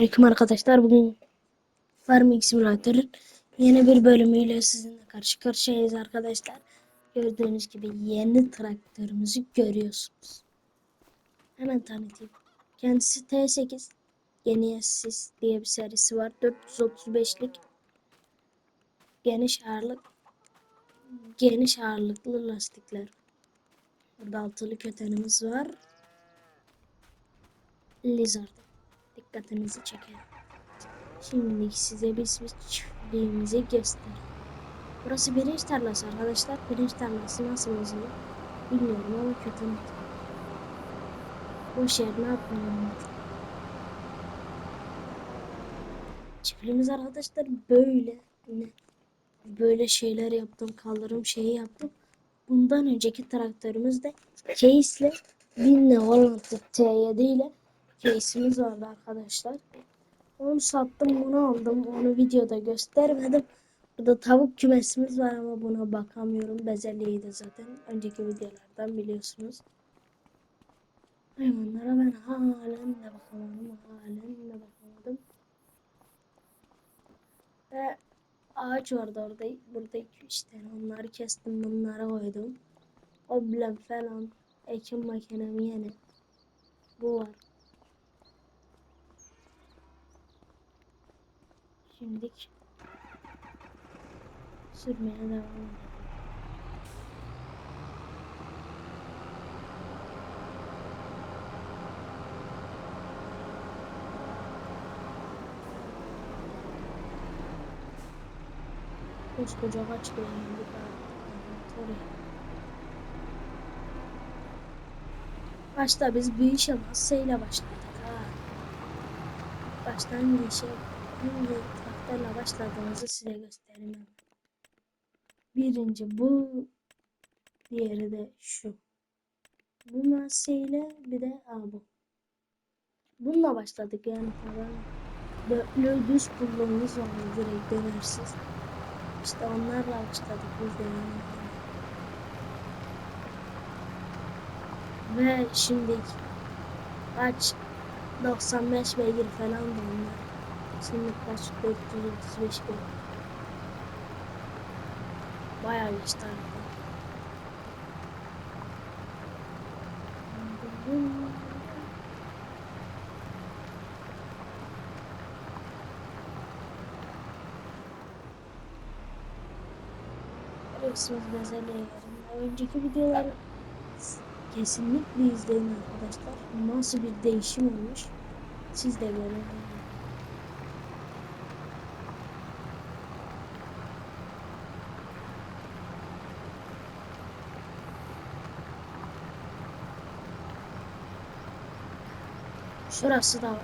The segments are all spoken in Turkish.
Aleyküm arkadaşlar bugün Farming Simulator'ın yeni bir bölümüyle sizinle karşı karşıyayız arkadaşlar. Gördüğünüz gibi yeni traktörümüzü görüyorsunuz. Hemen tanıtayım. Kendisi T8 Genesis diye bir serisi var. 435'lik geniş ağırlık geniş ağırlıklı lastikler. Burada altılı kötenimiz var. Lizard dikkatinizi çeker. Şimdi size biz çiftliğimizi göster. Burası pirinç tarlası arkadaşlar. Pirinç tarlası nasıl bozulur bilmiyorum ama kötü unuttum. Boş yer ne yapmıyorum. Çiftliğimiz arkadaşlar böyle ne? Böyle şeyler yaptım. Kaldırım şeyi yaptım. Bundan önceki traktörümüzde case'le 1000 Holland T7 ile case'imiz vardı arkadaşlar. Onu sattım bunu aldım. Onu videoda göstermedim. Burada tavuk kümesimiz var ama buna bakamıyorum. Bezelyeydi zaten. Önceki videolardan biliyorsunuz. Hayvanlara ben halen de bakamadım. Halen de bakamadım. Ve ağaç vardı orada. Burada iki üç tane. Onları kestim. Bunlara koydum. Oblem falan. Ekim makinemi yeni. Bu var. Şimdilik sürmeye devam edelim. Koskoca kaç lira geldik artık. Oraya. Başta biz bir işe masayla başladık ha. Baştan bir işe hangi traktörle başladığımızı size göstereyim. Birinci bu, diğeri de şu. Bu masayla bir de aa, bu. Bununla başladık yani falan. Böyle düz kullanımız vardı direkt dönersiz. İşte onlarla başladık biz de yani. Ve şimdi kaç 95 beygir falan da onlar. Şimdi kaç 435 beygir. Bayağı geçti. Resmiz bezelye yerim. Önceki videoları kesinlikle izleyin arkadaşlar. Nasıl bir değişim olmuş. Siz de görün. Şurası da var.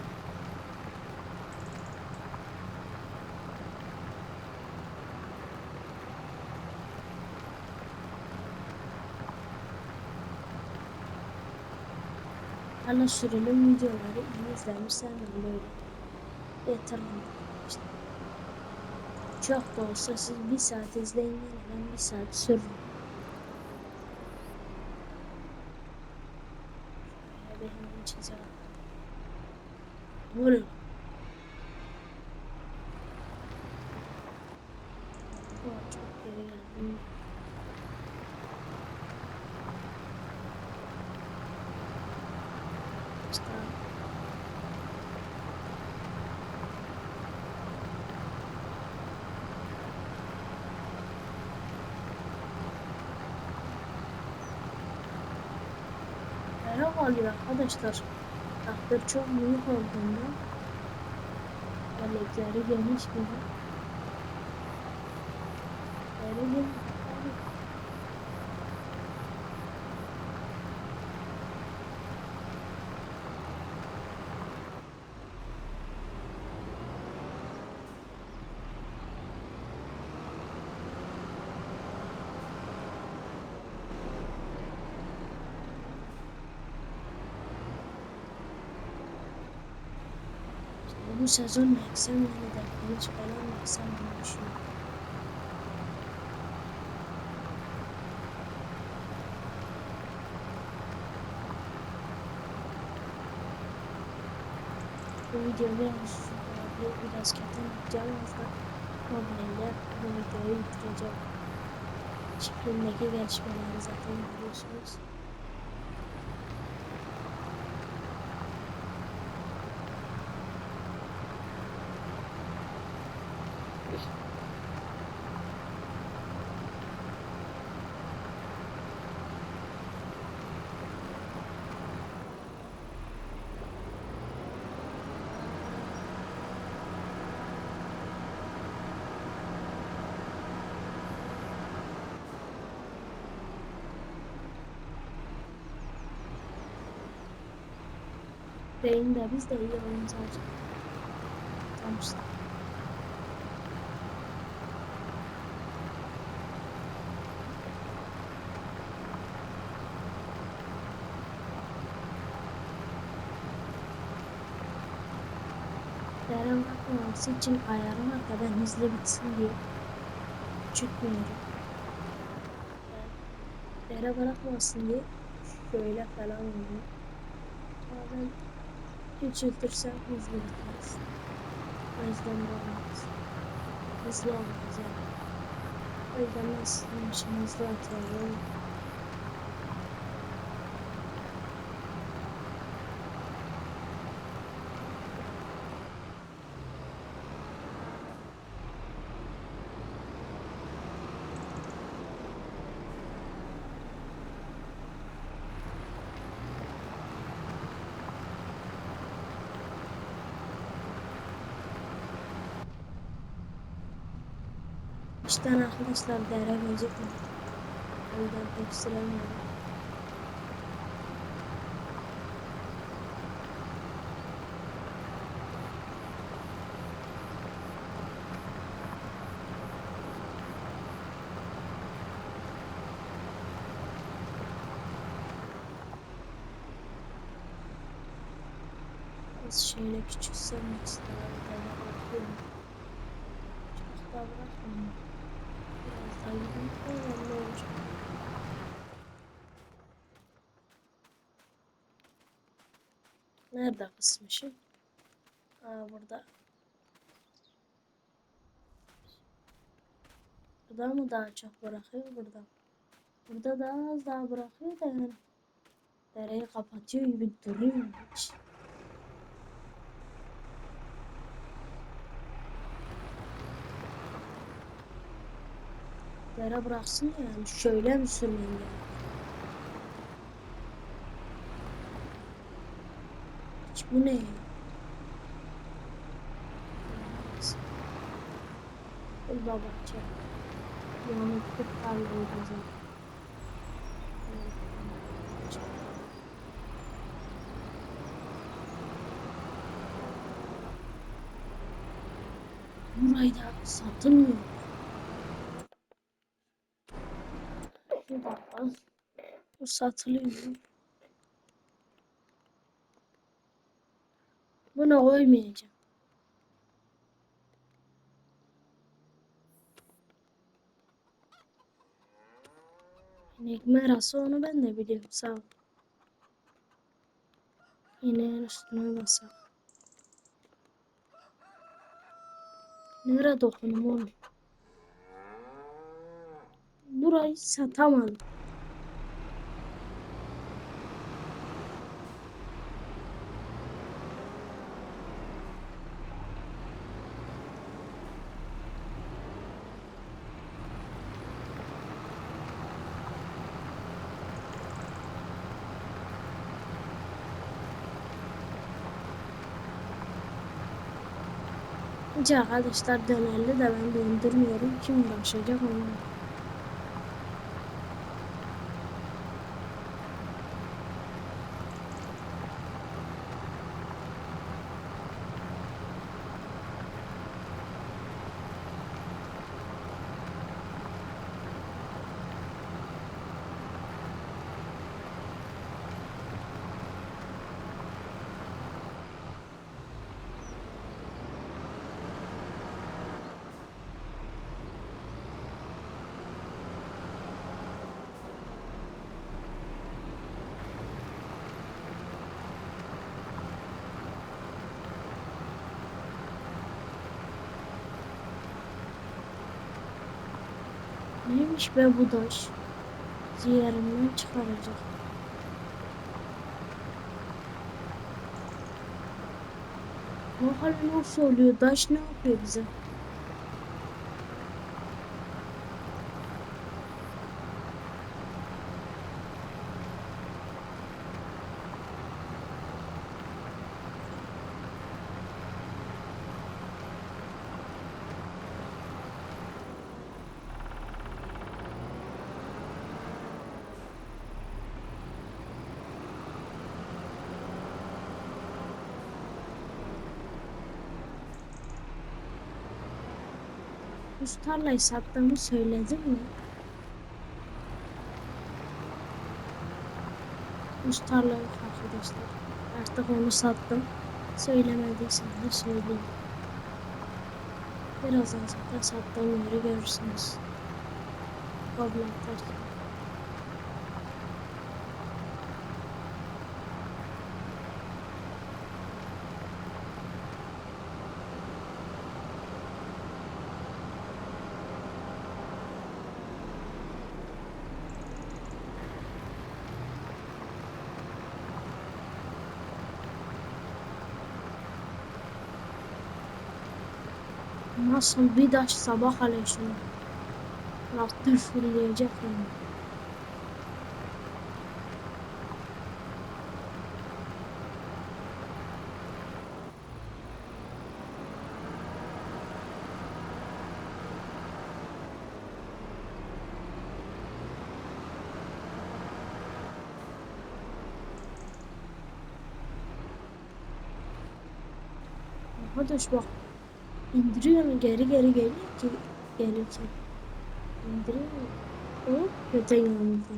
Ana sürülüm videoları iyi izlenmiş hemen böyle yatırım işte. Çok da olsa siz bir saat izleyin ben bir saat sürürüm. Şöyle bir hemen çizelim. Oh, çok geri geldim. İşte oluyor arkadaşlar. Traktör çok büyük olduğunda Elekleri geniş gibi. Böyle bir Bu sezon eksem yani de kılıç falan mı eksem diye düşünüyorum. Bu video biraz sürdü. Biraz kötü yapacağım aslında. Mobilyayla bu videoyu bitireceğim. Çiftliğindeki gelişmeleri zaten görüyorsunuz. Beyin de biz de iyi oyun sadece. Tam işte. Deren bakmaması için da ben hızlı bitsin diye çıkmıyorum. Dere bırakmasın diye şöyle falan oluyor. Bazen küçültürsem hızlı bitmez. O yüzden de olmaz. Hızlı olmaz yani. O yüzden ben sizin için hızlı atıyorum. İşten arkadaşlar dere gelecek mi? O yüzden pek süremiyorum. Az şöyle küçülsem mesela dere bakıyorum. Çok da bırakmıyorum. Biraz daha gideyim. Öyle ne olacak? Nerede kısmışım? Aa burada. Burada mı daha çok bırakıyor burada? Burada daha az daha bırakıyor da. Dereyi kapatıyor gibi duruyor hiç. Dere bıraksın yani. Şöyle mi sürmem gerek? Hiç bu ne ya? Burada bahçe. Yani tarlayı kazan. Burayı da satılmıyor. Bir dakika. Bu satılıyor. Buna koymayacağım. İnek merası onu ben de biliyorum. Sağ ol. İneğin üstüne basak. Nereye dokunum oğlum? Burayı satamadım. Hiç arkadaşlar dönerli de ben döndürmüyorum. Kim uğraşacak onunla? Neymiş be bu taş? Ciğerimden çıkaracak. Bu hal nasıl oluyor? Taş ne yapıyor bize? Üst tarlayı sattığımı söyledim mi? Üst tarla yok arkadaşlar. Artık onu sattım. Söylemediysem de söyleyeyim. Birazdan zaten sattığım yeri görürsünüz. Kablo atarken. Nasıl bir taş sabah hala şunu. Traktör fırlayacak yani. İndiriyorum geri geri geliyor ki gelirken. İndiriyorum. Hop öte yanımda.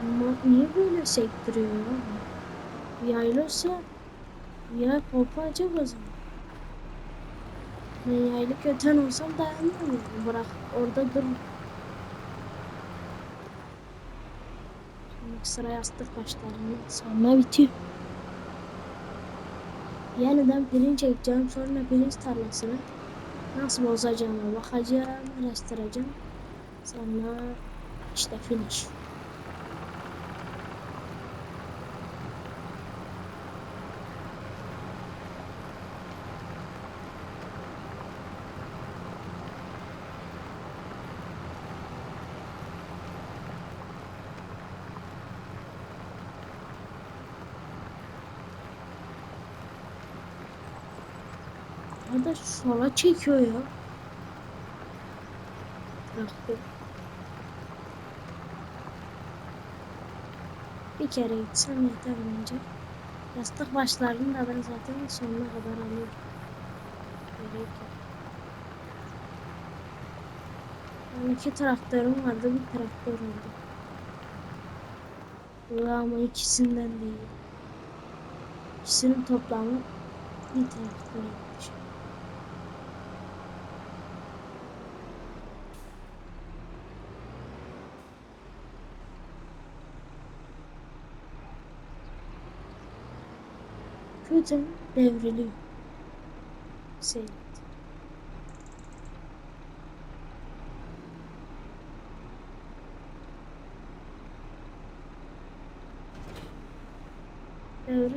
Ama niye böyle sektiriyor ya? Yaylasa ya kopacak o zaman. Ben yaylı köten olsam dayanamıyorum. Bırak orada dur. Şimdi sıra yastık başlarını sonra bitiyor. Yeniden pirinç çekeceğim. Sonra pirinç tarlasını nasıl bozacağıma bakacağım, araştıracağım. Sonra işte finish. Sola çekiyor ya. Bir kere gitsem yeter bence. Yastık başlarını da ben zaten sonuna kadar alıyorum. Gerek. Yani iki traktörüm vardı, bir traktör oldu. Bu ama ikisinden değil. İkisinin toplamı bir traktör yapmış. Kötü devriliyor. Seyret. Devrilme.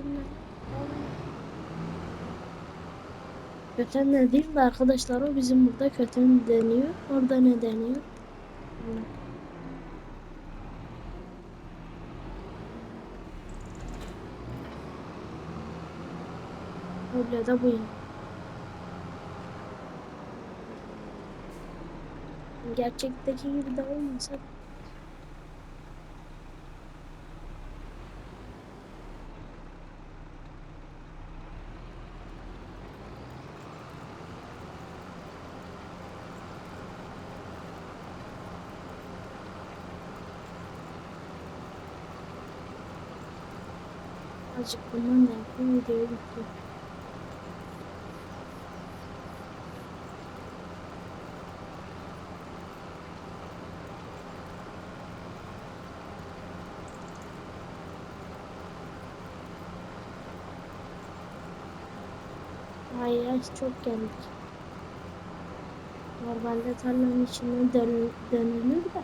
Köten ne değil de arkadaşlar o bizim burada köten deniyor. Orada ne deniyor? Bilmiyorum. Öyle de bu ya. Gerçekteki da. Azıcık bundan da yapayım videoyu bitireyim. Hayır çok geldik. Normalde tarlanın içinden dön dönülür de.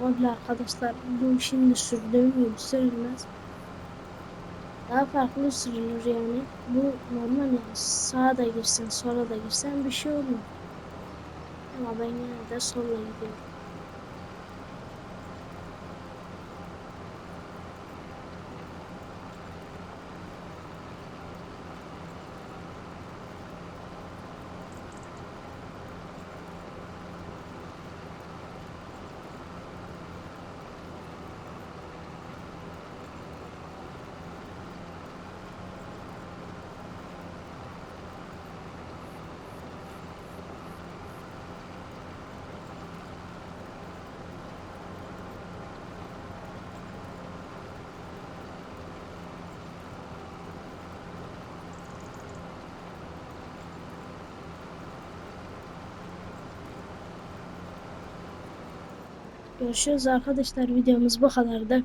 Vallahi arkadaşlar bu şimdi sürdüğüm gibi sürülmez. Daha farklı sürülür yani. Bu normal yani sağa da girsen sola da girsen bir şey olmuyor. Ama ben yine de sola gidiyorum. Görüşürüz arkadaşlar. Videomuz bu kadardı.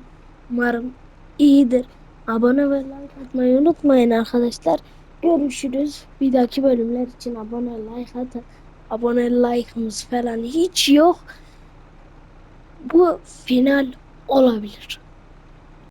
Umarım iyidir. Abone ve like atmayı unutmayın arkadaşlar. Görüşürüz. Bir dahaki bölümler için abone like atın. Abone like'ımız falan hiç yok. Bu final olabilir.